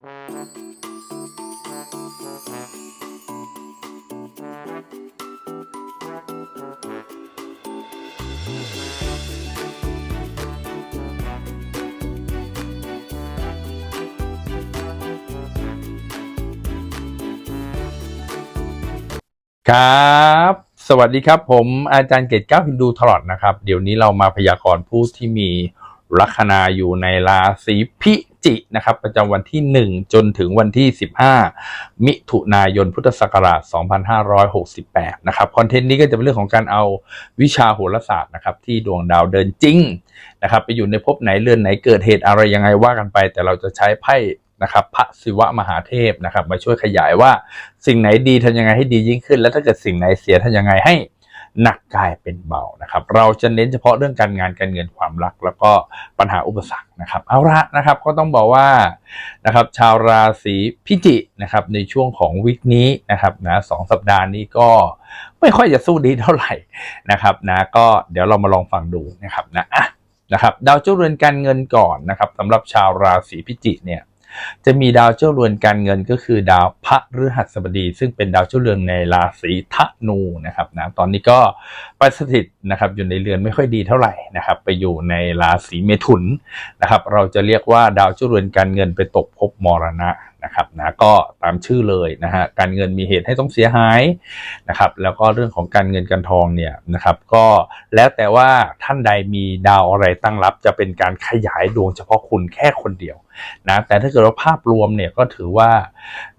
ครับ สวัสดีครับผมอาจารย์เกตก้าฮินดูทลอดนะครับ เดี๋ยวนี้เรามาพยากรณ์ผู้ที่มี ลัคนาอยู่ในราศีพิจิกนะครับ ประจำวันที่ 1 จนถึงวันที่ 15 มิถุนายนพุทธศักราช 2568 นะครับ คอนเทนต์นี้ก็จะเป็นเรื่องของการเอาวิชาโหราศาสตร์นะครับ ที่ดวงดาวเดินจริงนะครับ ไปอยู่ในภพไหนเรือนไหนเกิดเหตุอะไรยังไงว่ากันไป แต่เราจะใช้ไพ่นะครับพระศิวะมหาเทพนะครับ มาช่วยขยายว่าสิ่งไหนดีทำยังไงให้ดียิ่งขึ้น และถ้าเกิดสิ่งไหนเสียทำยังไงให้ หนักกลายเป็นเบานะครับ เราจะเน้นเฉพาะเรื่องการงานการเงินความรัก แล้วก็ปัญหาอุปสรรคนะครับเอาละนะครับก็ต้องบอกว่านะครับชาวราศีพิจิกนะครับในช่วงของวิกนี้นะครับนะสองสัปดาห์นี้ก็ไม่ค่อยจะสู้ดีเท่าไหร่นะครับนะก็เดี๋ยวเรามาลองฟังดูนะครับนะอะนะครับดาวเจ้าเรือนการเงินก่อนนะครับสำหรับชาวราศีพิจิกเนี่ย จะมีดาวเจ้าเรือนการเงินก็คือดาวพระฤหัสบดี ซึ่งเป็นดาวเจ้าเรือนในราศีธนูนะครับนะตอนนี้ก็ประสถิตนะครับอยู่ในเรือนไม่ค่อยดีเท่าไหร่นะครับ ไปอยู่ในราศีเมถุนนะครับ เราจะเรียกว่าดาวเจ้าเรือนการเงินไปตกภพมรณะ นะครับนะก็ตามชื่อเลยนะฮะการเงินมีเหตุให้ต้องเสียหายนะครับแล้วก็เรื่องของการเงินการทองเนี่ยนะครับก็แล้วแต่ว่าท่านใดมีดาวอะไรตั้งรับ จะเป็นการขยายดวงเฉพาะคุณแค่คนเดียวนะแต่ถ้าเกิดว่าภาพรวมเนี่ยก็ถือว่า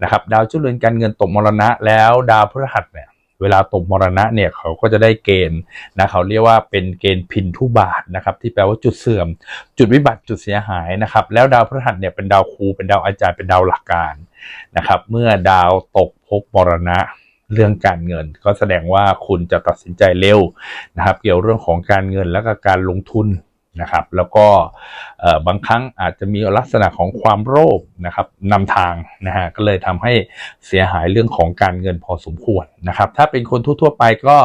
นะครับดาวจุลเรือนการเงินตกมรณะแล้วดาวพฤหัสเนี่ย เวลาตกมรณะเนี่ยเขาก็จะได้เกณฑ์นะเขาเรียกว่าเป็นเกณฑ์พินทุบาทนะครับที่แปลว่าจุดเสื่อม จุดวิบัติจุดเสียหายนะครับ แล้วดาวพฤหัสเนี่ยเป็นดาวครูเป็นดาวอาจารย์เป็นดาวหลักการนะครับ เมื่อดาวตกภพมรณะเรื่องการเงินก็แสดงว่าคุณจะตัดสินใจเร็วนะครับ เกี่ยวเรื่องของการเงินแล้วก็การลงทุน นะครับ แล้วก็บางครั้งอาจจะมีลักษณะของความโลภนะครับนำทางนะฮะก็เลยทำให้เสียหายเรื่องของการเงินพอสมควรนะครับ ถ้าเป็นคนทั่วๆไปก็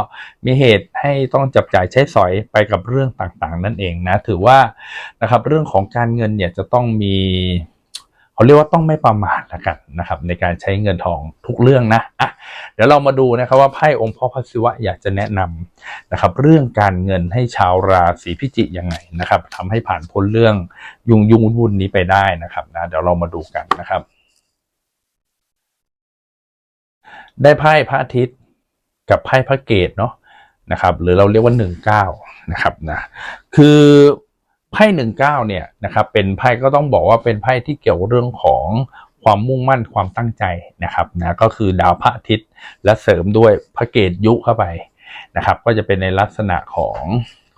มีเหตุให้ต้องจับจ่ายใช้สอยไปกับเรื่องต่างๆ นั่นเองนะถือว่านะครับเรื่องของการเงินเนี่ยจะต้องมี เขาเรียกว่าต้องไม่ประมาทละกันนะครับ ในการใช้เงินทองทุกเรื่องนะอะเดี๋ยวเรามาดูนะครับว่าไพ่องค์พ่อพระศิวะอยากจะแนะนำนะครับ เรื่องการเงินให้ชาวราศีพิจิกยังไงนะครับทำให้ผ่านพ้นเรื่องยุงยุงวุ่นๆนี้ไปได้นะครับนะเดี๋ยวเรามาดูกันนะครับ ได้ไพ่พระอาทิตย์กับไพ่พระเกตเนาะนะครับ หรือเราเรียกว่าหนึ่งเก้านะครับนะคือ ไพ่หนึ่งเก้าเนี่ยนะครับเป็นไพ่ก็ต้องบอกว่าเป็นไพ่ที่เกี่ยวเรื่องของความมุ่งมั่นความตั้งใจนะครับนะก็คือดาวพระอาทิตย์และเสริมด้วยพระเกตยุเข้าไปนะครับ ก็จะเป็นในลักษณะของ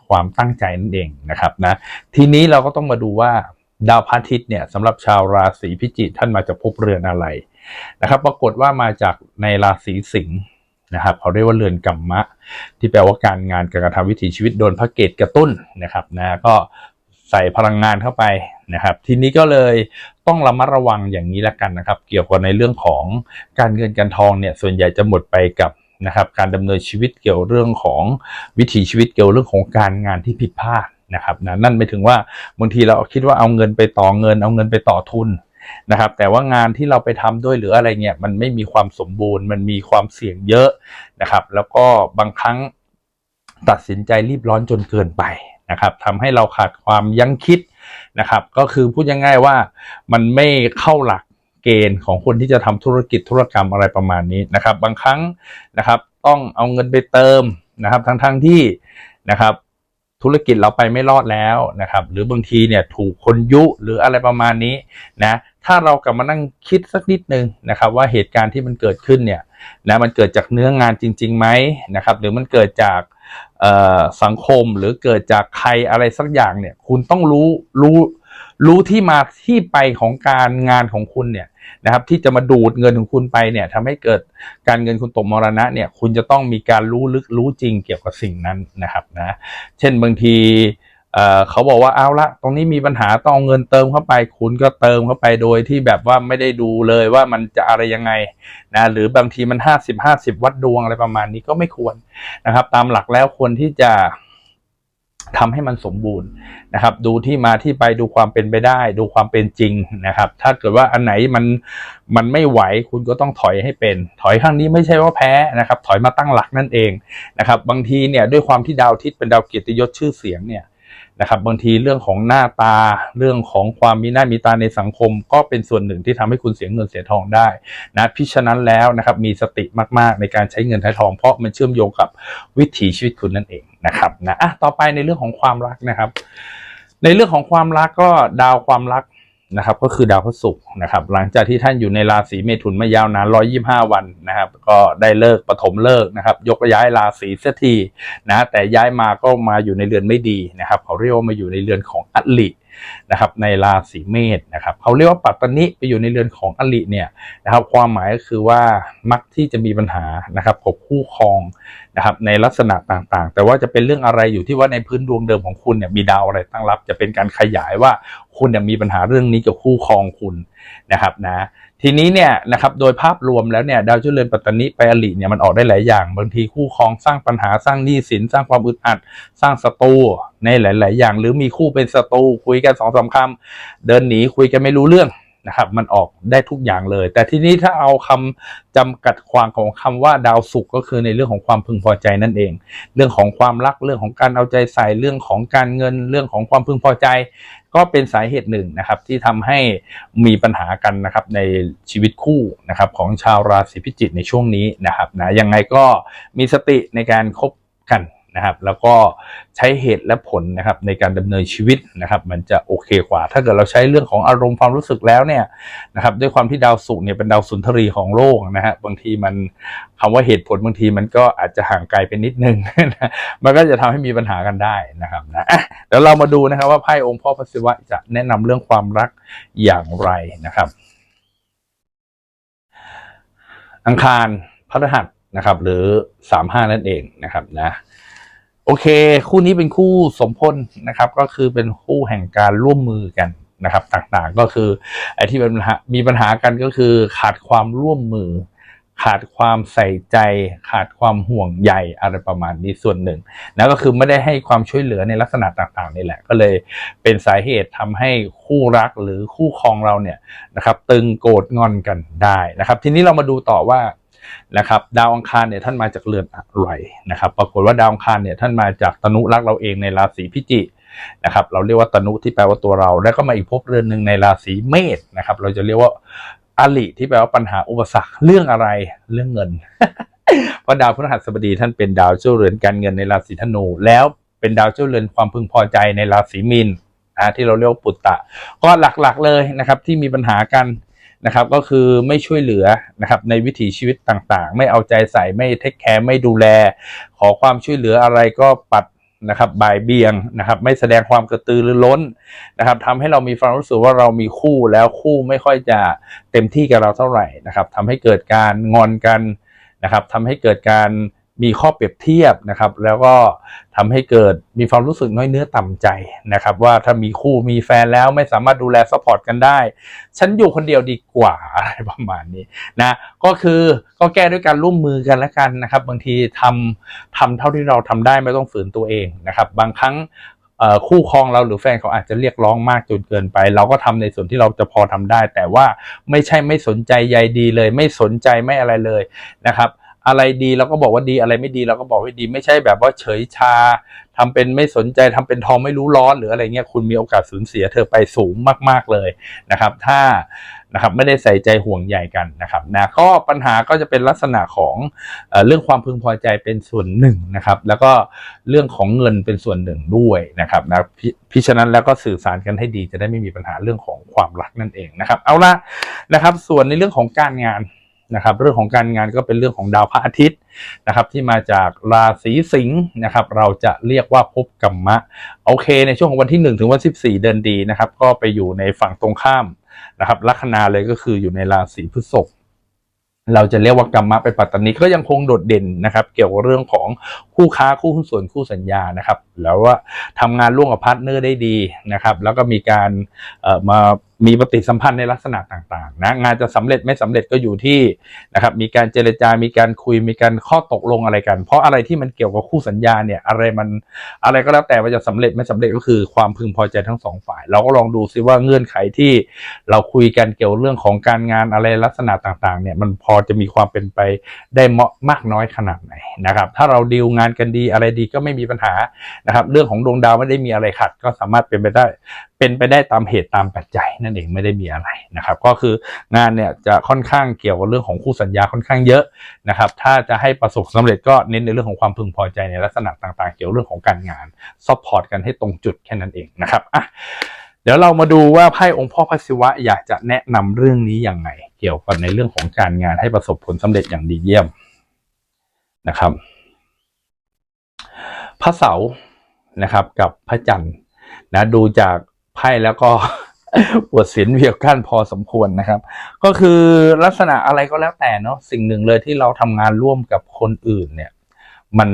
ความตั้งใจนั่นเองนะครับนะทีนี้เราก็ต้องมาดูว่าดาวพระอาทิตย์เนี่ยสำหรับชาวราศีพิจิกท่านมาจากภพเรือนอะไรนะครับปรากฏว่ามาจากในราศีสิงห์นะครับเขาเรียกว่าเรือนกัมมะ ที่แปลว่าการงานการกระทำวิถีชีวิตโดนพระเกตกระตุ้นนะครับนะก็ ใส่พลังงานเข้าไปนะครับ ทีนี้ก็เลยต้องระมัดระวังอย่างนี้ละกันนะครับ เกี่ยวกับในเรื่องของการเงินการทองเนี่ยส่วนใหญ่จะหมดไปกับนะครับการดำเนินชีวิตเกี่ยวเรื่องของวิถีชีวิตเกี่ยวเรื่องของการงานที่ผิดพลาดนะครับนะนั่นไม่ถึงว่าบางทีเราคิดว่าเอาเงินไปต่อเงิน เอาเงินไปต่อทุนนะครับ แต่ว่างานที่เราไปทำด้วยหรืออะไรเงี้ยมันไม่มีความสมบูรณ์ มันมีความเสี่ยงเยอะนะครับ แล้วก็บางครั้งตัดสินใจรีบร้อนจนเกินไป นะครับทำให้เราขาดความยั้งคิดนะครับ ก็คือพูดง่ายๆว่ามันไม่เข้าหลักเกณฑ์ของคนที่จะทำธุรกิจธุรกรรมอะไรประมาณนี้นะครับ บางครั้งนะครับต้องเอาเงินไปเติมนะครับ ทั้งๆทที่นะครับ ธุรกิจเราไปไม่รอดแล้วนะครับ หรือบางทีเนี่ยถูกคนยุหรืออะไรประมาณนี้นะถ้าเรากลับมานั่งคิดสักนิดนึงนะครับ ว่าเหตุการณ์ที่มันเกิดขึ้นเนี่ยนะมันเกิดจากเนื้องานจริงๆไหมนะครับ หรือมันเกิดจาก สังคมหรือเกิดจากใครอะไรสักอย่างเนี่ย คุณต้องรู้รู้รู้ที่มาที่ไปของการงานของคุณเนี่ยนะครับ ที่จะมาดูดเงินของคุณไปเนี่ยทำให้เกิดการเงินคุณตกมรณะเนี่ย คุณจะต้องมีการรู้ลึกรู้จริงเกี่ยวกับสิ่งนั้นนะครับนะ เช่นบางที เขาบอกว่าเอาละตรงนี้มีปัญหาต้องเอาเงินเติมเข้าไป คุณก็เติมเข้าไปโดยที่แบบว่าไม่ได้ดูเลยว่ามันจะอะไรยังไงนะหรือบางทีมันห้าสิบห้าสิบวัดดวงอะไรประมาณนี้ก็ไม่ควรนะครับ ตามหลักแล้วควรที่จะทำให้มันสมบูรณ์นะครับ ดูที่มาที่ไปดูความเป็นไปได้ ดูความเป็นจริงนะครับ ถ้าเกิดว่าอันไหนมันมันไม่ไหวคุณก็ต้องถอยให้เป็น ถอยข้างนี้ไม่ใช่ว่าแพ้นะครับ ถอยมาตั้งหลักนั่นเองนะครับ บางทีเนี่ยด้วยความที่ดาวทิตย์เป็นดาวเกียรติยศชื่อเสียงเนี่ย นะครับบางทีเรื่องของหน้าตาเรื่องของความมีหน้ามีตาในสังคม ก็เป็นส่วนหนึ่งที่ทำให้คุณเสียเงินเสียทองได้นะพิฉะนั้นแล้วนะครับมีสติมากๆในการใช้เงินใช้ทอง เพราะมันเชื่อมโยงกับวิถีชีวิตคุณนั่นเองนะครับนะอะต่อไปในเรื่องของความรักนะครับ ในเรื่องของความรักก็ดาวความรัก นะครับก็คือดาวพฤหัสนะครับหลังจากที่ท่านอยู่ในราศีเมถุนมายาวนาน 125 วันนะครับก็ได้เลิกปฐมเลิกนะครับยกย้ายราศีเสียทีนะแต่ย้ายมาก็มาอยู่ในเรือนไม่ดีนะครับเขาเรียกว่ามาอยู่ในเรือนของอัลิ นะครับในราศีเมษนะครับเขาเรียกว่าปัตตนิไปอยู่ในเรือนของอลิเนี่ยนะครับความหมายก็คือว่ามักที่จะมีปัญหานะครับกับคู่ครองนะครับในลักษณะต่างๆ แต่ว่าจะเป็นเรื่องอะไรอยู่ที่ว่าในพื้นดวงเดิมของคุณเนี่ยมีดาวอะไรตั้งรับ จะเป็นการขยายว่าคุณเนี่ยมีปัญหาเรื่องนี้กับคู่ครองคุณนะครับนะ ทีนี้เนี่ยนะครับโดยภาพรวมแล้วเนี่ยดาวเจริญปัตตนิไปอลีเนี่ยมันออกได้หลายอย่าง บางทีคู่ครองสร้างปัญหาสร้างหนี้สิน สร้างความอึดอัด สร้างศัตรูในหลาย ๆ อย่าง หรือมีคู่เป็นศัตรูคุยกันสองสามคำเดินหนีคุยกันไม่รู้เรื่อง นะครับ มันออกได้ทุกอย่างเลย แต่ทีนี้ถ้าเอาคำจำกัดความของคำว่าดาวศุกร์ก็คือในเรื่องของความพึงพอใจนั่นเอง เรื่องของความรักเรื่องของการเอาใจใส่เรื่องของการเงินเรื่องของความพึงพอใจ ก็เป็นสาเหตุหนึ่งนะครับ ที่ทำให้มีปัญหากันนะครับในชีวิตคู่นะครับของชาวราศีพิจิกในช่วงนี้นะครับนะยังไงก็มีสติในการคบกัน นะครับ แล้วก็ใช้เหตุและผลนะครับในการดำเนินชีวิตนะครับ มันจะโอเคกว่า ถ้าเกิดเราใช้เรื่องของอารมณ์ความรู้สึกแล้วเนี่ยนะครับ ด้วยความที่ดาวศุกร์เนี่ยเป็นดาวสุนทรีของโลกนะฮะบางทีมันคำว่าเหตุผลบางทีมันก็อาจจะห่างไกลไปนิดนึงนะมันก็จะทำให้มีปัญหากันได้นะครับนะอะเดี๋ยวเรามาดูนะครับว่าไพ่องค์พ่อพระศิวะจะแนะนำเรื่องความรักอย่างไรนะครับอังคารพฤหัสนะครับ หรือสามห้านั่นเองนะครับนะ โอเค คู่นี้เป็นคู่สมพลนะครับ ก็คือเป็นคู่แห่งการร่วมมือกันนะครับ ต่างๆก็คือไอ้ที่เป็นมีปัญหากันก็คือขาดความร่วมมือ ขาดความใส่ใจ ขาดความห่วงใยอะไรประมาณนี้ส่วนหนึ่งนะก็คือไม่ได้ให้ความช่วยเหลือในลักษณะต่างๆนี่แหละ ก็เลยเป็นสาเหตุทำให้คู่รักหรือคู่ครองเราเนี่ยนะครับ ตึงโกรธงอนกันได้นะครับ ทีนี้เรามาดูต่อว่า นะครับดาวอังคารเนี่ยท่านมาจากเรือนอะไรนะครับปรากฏว่าดาวอังคารเนี่ยท่านมาจากตนุรักเราเองในราศีพิจิกนะครับเราเรียกว่าตนุที่แปลว่าตัวเรา แล้วก็มาอีกภพเรือนหนึ่งในราศีเมษนะครับเราจะเรียกว่าอลิที่แปลว่าปัญหาอุปสรรคเรื่องอะไรเรื่องเงิน เพราะดาวพฤหัสบดีท่านเป็นดาวเจ้าเรือนการเงินในราศีธนู แล้วเป็นดาวเจ้าเรือนความพึงพอใจในราศีมีนที่เราเรียกว่าปุตตะ ก็หลักๆเลยนะครับที่มีปัญหากัน นะครับก็คือไม่ช่วยเหลือนะครับในวิถีชีวิตต่างๆ ไม่เอาใจใส่ไม่เทคแคร์ไม่ดูแล ขอความช่วยเหลืออะไรก็ปัดนะครับบ่ายเบียงนะครับไม่แสดงความกระตือรือร้นนะครับทำให้เรามีความรู้สึกว่าเรามีคู่แล้วคู่ไม่ค่อยจะเต็มที่กับเราเท่าไหร่นะครับทำให้เกิดการงอนกันนะครับทำให้เกิดการ มีข้อเปรียบเทียบนะครับ แล้วก็ทำให้เกิดมีความรู้สึกน้อยเนื้อต่ำใจนะครับ ว่าถ้ามีคู่มีแฟนแล้วไม่สามารถดูแลซัพพอร์ตกันได้ ฉันอยู่คนเดียวดีกว่าอะไรประมาณนี้นะก็คือก็แก้ด้วยการร่วมมือกันล้วกันนะครับ บางทีทำทำเท่าที่เราทำได้ไม่ต้องฝืนตัวเองนะครับ บางครั้งคู่ครองเราหรือแฟนเขาอาจจะเรียกร้องมากจนเกินไป เราก็ทำในส่วนที่เราจะพอทำได้ แต่ว่าไม่ใช่ไม่สนใจใยดีเลย ไม่สนใจไม่อะไรเลยนะครับ อะไรดีเราก็บอกว่าดีอะไรไม่ดีเราก็บอกว่าดี ไม่ใช่แบบว่าเฉยชาทำเป็นไม่สนใจทำเป็นทองไม่รู้ร้อนหรืออะไรเงี้ยคุณมีโอกาสสูญเสียเธอไปสูงมาก ๆเลยนะครับ ถ้านะครับไม่ได้ใส่ใจห่วงใยกันนะครับนะก็ปัญหาก็จะเป็นลักษณะของเอ่อเรื่องความพึงพอใจเป็นส่วนหนึ่งนะครับ แล้วก็เรื่องของเงินเป็นส่วนหนึ่งด้วยนะครับนะพพิฉะนั้นแล้วก็สื่อสารกันให้ดีจะได้ไม่มีปัญหาเรื่องของความรักนั่นเองนะครับ เอาละนะครับ ส่วนในเรื่องของการงาน นะครับเรื่องของการงานก็เป็นเรื่องของดาวพระอาทิตย์นะครับที่มาจากราศีสิงห์นะครับเราจะเรียกว่าภพกรรมะโอเค ในช่วงของวันที่ 1 ถึงวัน14 เดือนดีนะครับก็ไปอยู่ในฝั่งตรงข้ามนะครับลัคนาเลยก็คืออยู่ในราศีพฤษภเราจะเรียกว่ากรรมะเป็นปัตตานีก็ยังคงโดดเด่นนะครับ เกี่ยวกับเรื่องของคู่ค้าคู่หุ้นส่วนคู่สัญญานะครับ แล้วว่าทำงานร่วมกับพาร์ทเนอร์ได้ดีนะครับ แล้วก็มีการมา มีปฏิสัมพันธ์ในลักษณะต่างๆนะงานจะสำเร็จไม่สำเร็จก็อยู่ที่นะครับมีการเจรจา มีการคุยมีการข้อตกลงอะไรกัน เพราะอะไรที่มันเกี่ยวกับคู่สัญญาเนี่ยอะไรมันอะไรก็แล้วแต่ว่าจะสำเร็จไม่สำเร็จก็คือความพึงพอใจทั้งสองฝ่าย เราก็ลองดูซิว่าเงื่อนไขที่เราคุยกันเกี่ยวเรื่องของการงานอะไรลักษณะต่างๆเนี่ยมันพอจะมีความเป็นไปได้เหมาะมากน้อยขนาดไหนนะครับถ้าเราดีลงานกันดีอะไรดีก็ไม่มีปัญหานะครับเรื่องของดวงดาวไม่ได้มีอะไรขัดก็สามารถเป็นไปได้ เป็นไปได้ตามเหตุตามปัจจัยนั่นเองไม่ได้มีอะไรนะครับ ก็คืองานเนี่ยจะค่อนข้างเกี่ยวกับเรื่องของคู่สัญญาค่อนข้างเยอะนะครับ ถ้าจะให้ประสบความสำเร็จก็เน้นในเรื่องของความพึงพอใจในลักษณะต่างๆ เกี่ยวเรื่องของการงานซัพพอร์ตกันให้ตรงจุดแค่นั้นเองนะครับอะเดี๋ยวเรามาดูว่าไพ่องค์พ่อพระศิวะอยากจะแนะนำเรื่องนี้ยังไง เกี่ยวกับในเรื่องของการงานให้ประสบผลสำเร็จอย่างดีเยี่ยมนะครับพระเสาร์นะครับกับพระจันทร์นะดูจาก ไพ่แล้วก็ปวดเสียนเวียกกั้นพอสมควรนะครับ ก็คือลักษณะอะไรก็แล้วแต่เนาะสิ่งหนึ่งเลยที่เราทำงานร่วมกับคนอื่นเนี่ย มัน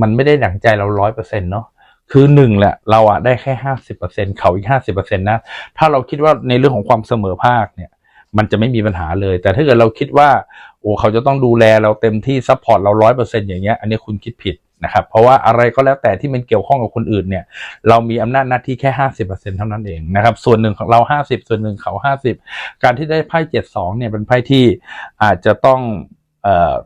มันไม่ได้ดั่งใจเราร้อยเปอร์เซ็นต์เนาะคือหนึ่งแหละเราอะได้แค่ห้าสิบเปอร์เซ็นเขาอีกห้าสิบเปอร์เซ็นต์นะถ้าเราคิดว่าในเรื่องของความเสมอภาคเนี่ย มันจะไม่มีปัญหาเลย แต่ถ้าเกิดเราคิดว่า โอ้เขาจะต้องดูแลเราเต็มที่ซัพพอร์ตเราร้อยเปอร์เซ็นต์อย่างเงี้ยอันนี้คุณคิดผิด นะครับเพราะว่าอะไรก็แล้วแต่ที่มันเกี่ยวข้องกับคนอื่นเนี่ย เรามีอำนาจหน้าที่แค่ห้าสิบเปอร์เซ็นเท่านั้นเองนะครับส่วนหนึ่งของเราห้าสิบส่วนหนึ่งเขาห้าสิบการที่ได้ไพ่เจ็ดสองเนี่ยเป็นไพ่ที่อาจจะต้อง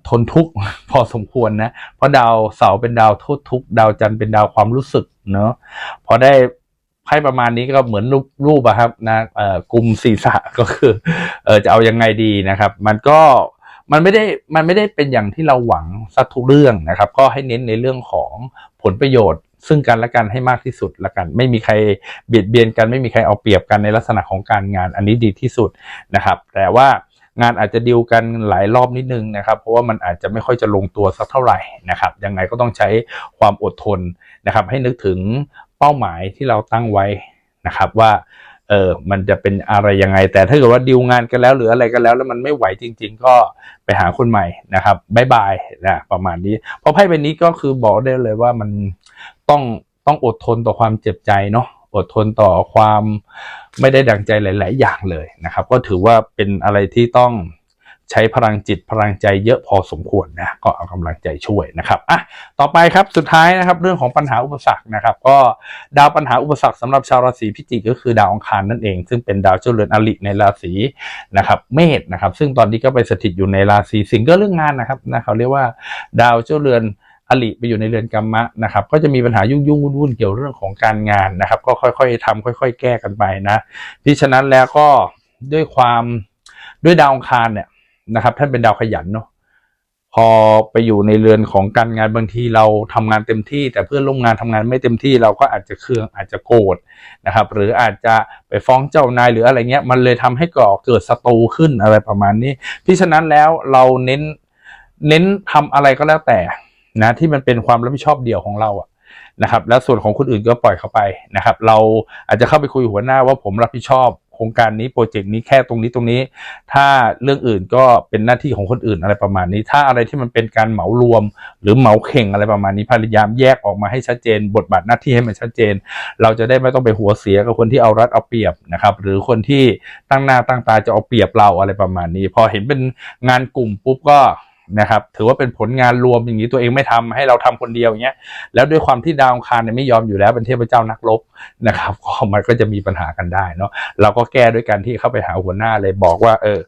ทนทุกข์พอสมควรนะ เพราะดาวเสาเป็นดาวโทษทุกข์ดาวจันทร์เป็นดาวความรู้สึกเนาะพอได้ไพ่ประมาณนี้ก็เหมือนรูปรูปอะครับนะกลุ่มศีรษะก็คือออจะเอายังไงดีนะครับ มันก็ มันไม่ได้มันไม่ได้เป็นอย่างที่เราหวังสักทุกเรื่องนะครับ ก็ให้เน้นในเรื่องของผลประโยชน์ ซึ่งกันและกันให้มากที่สุดละกัน ไม่มีใครเบียดเบียนกัน ไม่มีใครเอาเปรียบกันในลักษณะของการงานอันนี้ดีที่สุดนะครับ แต่ว่างานอาจจะดีลกันหลายรอบนิดนึงนะครับ เพราะว่ามันอาจจะไม่ค่อยจะลงตัวสักเท่าไหร่นะครับยังไงก็ต้องใช้ความอดทนนะครับ ให้นึกถึงเป้าหมายที่เราตั้งไว้นะครับว่า เออมันจะเป็นอะไรยังไง แต่ถ้าเกิดว่าดีลงานกันแล้วหรืออะไรกันแล้ว แล้วมันไม่ไหวจริง ๆ ก็ไปหาคนใหม่นะครับบายบายนะประมาณนี้เพราะไพ่ใบนี้ก็คือบอกได้เลยว่ามันต้องต้องอดทนต่อความเจ็บใจเนาะอดทนต่อความไม่ได้ดังใจหลาย ๆ อย่างเลยนะครับ ก็ถือว่าเป็นอะไรที่ต้อง ใช้พลังจิตพลังใจเยอะพอสมควรนะก็เอากำลังใจช่วยนะครับอะต่อไปครับสุดท้ายนะครับเรื่องของปัญหาอุปสรรคนะครับ ก็ดาวปัญหาอุปสรรคสำหรับชาวราศีพิจิกก็คือดาวอังคารนั่นเอง ซึ่งเป็นดาวเจ้าเรือนอลิในราศีนะครับเมษนะครับ ซึ่งตอนนี้ก็ไปสถิตอยู่ในราศีสิงห์ก็เรื่องงานนะครับนะเขาเรียกว่าดาวเจ้าเรือนอลิไปอยู่ในเรือนกรรมะนะครับ ก็จะมีปัญหายุ่งยุ่งวุ่นวุ่นๆเกี่ยวเรื่องของการงานนะครับ ก็ค่อยๆทำค่อย ๆ แก้กันไปนะที่ฉะนั้นแล้วก็ด้วยความด้วยดาวองคารเนี่ย นะครับ ท่านเป็นดาวขยันเนาะพอไปอยู่ในเรือนของการงานบางทีเราทำงานเต็มที่ แต่เพื่อนร่วมงานทำงานไม่เต็มที่เราก็อาจจะเครืองอาจจะโกรธนะครับ หรืออาจจะไปฟ้องเจ้านายหรืออะไรเงี้ย มันเลยทำให้ก่อเกิดศัตรูขึ้นอะไรประมาณนี้ที่ฉะนั้นแล้วเราเน้นเน้นทำอะไรก็แล้วแต่นะที่มันเป็นความรับผิดชอบเดี่ยวของเราอะนะครับ แล้วส่วนของคนอื่นก็ปล่อยเขาไปนะครับ เราอาจจะเข้าไปคุยหัวหน้าว่าผมรับผิดชอบ ครงการนี้โปรเจกต์นี้แค่ตรงนี้ตรงนี้ ถ้าเรื่องอื่นก็เป็นหน้าที่ของคนอื่นอะไรประมาณนี้ ถ้าอะไรที่มันเป็นการเหมารวม หรือเหมาเข่งอะไรประมาณนี้พยายามแยกออกมาให้ชัดเจน บทบาทหน้าที่ให้มันชัดเจน เราจะได้ไม่ต้องไปหัวเสียกับคนที่เอารัดเอาเปรียบนะครับ หรือคนที่ตั้งหน้าตั้งตาจะเอาเปรียบเราอะไรประมาณนี้ พอเห็นเป็นงานกลุ่มปุ๊บก็ นะครับ ถือว่าเป็นผลงานรวมอย่างนี้ตัวเองไม่ทำให้เราทำคนเดียวอย่างเงี้ย แล้วด้วยความที่ดาวองคารเนี่ยไม่ยอมอยู่แล้วเป็นเทพเจ้านักรบนะครับก็มันก็จะมีปัญหากันได้เนาะเราก็แก้ด้วยการที่เข้าไปหาหัวหน้าเลยบอกว่า เออ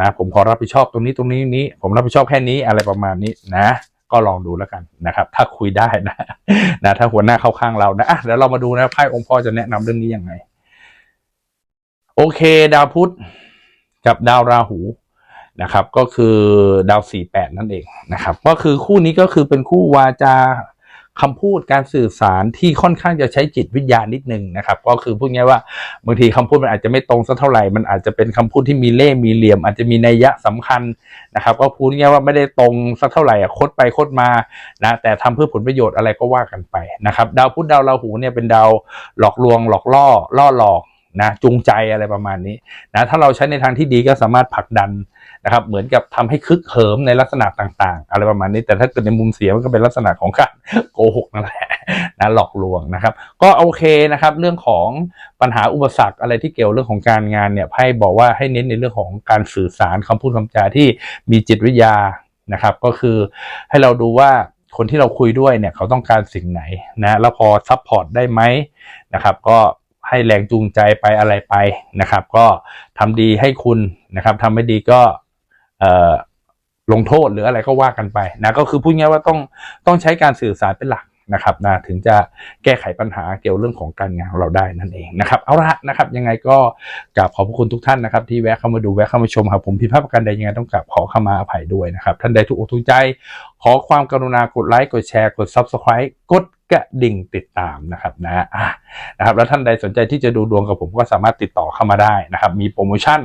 นะ ผมขอรับผิดชอบตรงนี้ตรงนี้นี้ ผมรับผิดชอบแค่นี้อะไรประมาณนี้นะก็ลองดูแล้วกันนะครับ ถ้าคุยได้นะนะถ้าหัวหน้าเข้าข้างเรานะอะเดี๋ยวเรามาดูนะไพ่องค์พ่อจะแนะนำเรื่องนี้ยังไง โอเค ดาวพุธกับดาวราหู นะครับก็คือดาวสี่แปดนั่นเองนะครับก็คือคู่นี้ก็คือเป็นคู่วาจาคำพูดการสื่อสารที่ค่อนข้างจะใช้จิตวิทยาณนิดนึงนะครับ ก็คือพูดง่ายว่าบางทีคำพูดมันอาจจะไม่ตรงสักเท่าไหร่มันอาจจะเป็นคำพูดที่มีเล่ห์มีเหลี่ยม อาจจะมีนัยยะสำคัญนะครับ ก็พูดง่ายว่าไม่ได้ตรงสักเท่าไหร่อะคดไปคดมานะแต่ทำเพื่อผลประโยชน์อะไรก็ว่ากันไปนะครับ ดาวพุธดาวราหูเนี่ยเป็นดาวหลอกลวง หลอกล่อล่อหลอกนะจูงใจอะไรประมาณนี้นะถ้าเราใช้ในทางที่ดีก็สามารถผลักดัน นะครับเหมือนกับทำให้คึกเหิมในลักษณะต่าง ๆ อะไรประมาณนี้แต่ถ้าเกิดในมุมเสียมันก็เป็นลักษณะของการโกหกนั่นแหละนะหลอกลวงนะครับ ก็โอเคนะครับเรื่องของปัญหาอุปสรรคอะไรที่เกี่ยวเรื่องของการงานเนี่ยไพ่บอกว่าให้เน้นในเรื่องของการสื่อสารคำพูดคำจาที่มีจิตวิทยานะครับ ก็คือให้เราดูว่าคนที่เราคุยด้วยเนี่ยเขาต้องการสิ่งไหนนะแล้วพอซัพพอร์ตได้ไหมนะครับ ก็ให้แรงจูงใจไปอะไรไปนะครับ ก็ทำดีให้คุณนะครับทำไม่ดีก็ ลงโทษหรืออะไรก็ว่ากันไปนะก็คือพูดง่ายว่าต้องต้องใช้การสื่อสารเป็นหลักนะครับนะถึงจะแก้ไขปัญหาเกี่ยวเรื่องของการงานของเราได้นั่นเองนะครับเอาละนะครับยังไงก็กราบขอบพระคุณทุกท่านนะครับที่แวะเข้ามาดูแวะเข้ามาชมครับผมผิพาดประการใดยังไงต้องกราบขอเข้ามาอภัยด้วยนะครับท่านใดถูกอกถูกใจ ขอความกรุณากดไลค์กดแชร์กด Subscribe กดกระดิ่งติดตามนะครับนะอะนะครับแล้วท่านใดสนใจที่จะดูดวงกับผมก็สามารถติดต่อเข้ามาได้นะครับมีโปรโมชั่น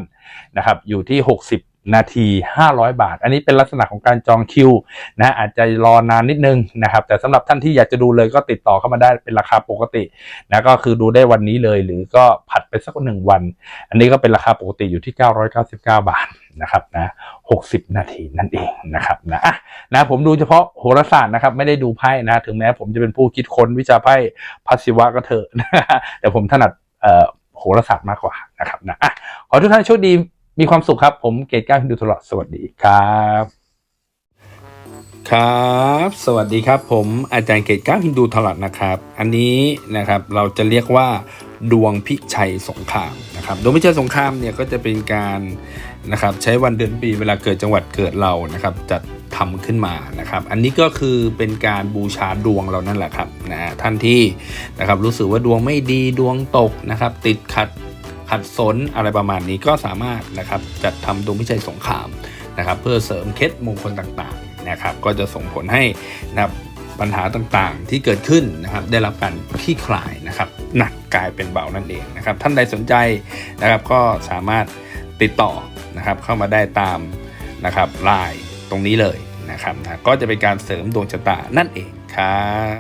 นะครับอยู่ที่ 60 นาที 500 บาท อันนี้เป็นลักษณะของการจองคิวนะอาจจะรอนานนิดนึงนะครับ แต่สำหรับท่านที่อยากจะดูเลยก็ติดต่อเข้ามาได้เป็นราคาปกตินะก็คือดูได้วันนี้เลย หรือก็ผัดไปสักหนึ่งวัน อันนี้ก็เป็นราคาปกติอยู่ที่ 999 บาทนะครับนะ60 นาทีนั่นเองนะครับนะนะผมดูเฉพาะโหราศาสตร์นะครับ ไม่ได้ดูไพ่นะ ถึงแม้ผมจะเป็นผู้คิดค้นวิชาไพ่พัศิวะก็เถอะนะแต่ผมถนัดโหราศาสตร์มากกว่านะครับนะอะขอทุกท่านโชคดี มีความสุขครับ ผมเกตก้าวฮินดูตลอดสวัสดีครับ ครับ สวัสดีครับ ผมอาจารย์เกตก้าวฮินดูตลอดนะครับ อันนี้นะครับเราจะเรียกว่าดวงพิชัยสงครามนะครับดวงพิชัยสงครามเนี่ยก็จะเป็นการนะครับใช้วันเดือนปีเวลาเกิดจังหวัดเกิดเรานะครับจัดทำขึ้นมานะครับ อันนี้ก็คือเป็นการบูชาดวงเรานั่นแหละครับนะท่านที่นะครับรู้สึกว่าดวงไม่ดีดวงตกนะครับ ติดขัด ขัดสนอะไรประมาณนี้ก็สามารถนะครับจัดทำดวงพิชัยสงครามนะครับเพื่อเสริมเคล็ดมงคลต่างๆนะครับก็จะส่งผลให้นะครับปัญหาต่างๆที่เกิดขึ้นนะครับได้รับการคลี่คลายนะครับหนักกลายเป็นเบานั่นเองนะครับท่านใดสนใจนะครับก็สามารถติดต่อนะครับเข้ามาได้ตามนะครับไลน์ตรงนี้เลยนะครับนะก็จะเป็นการเสริมดวงชะตานั่นเองครับ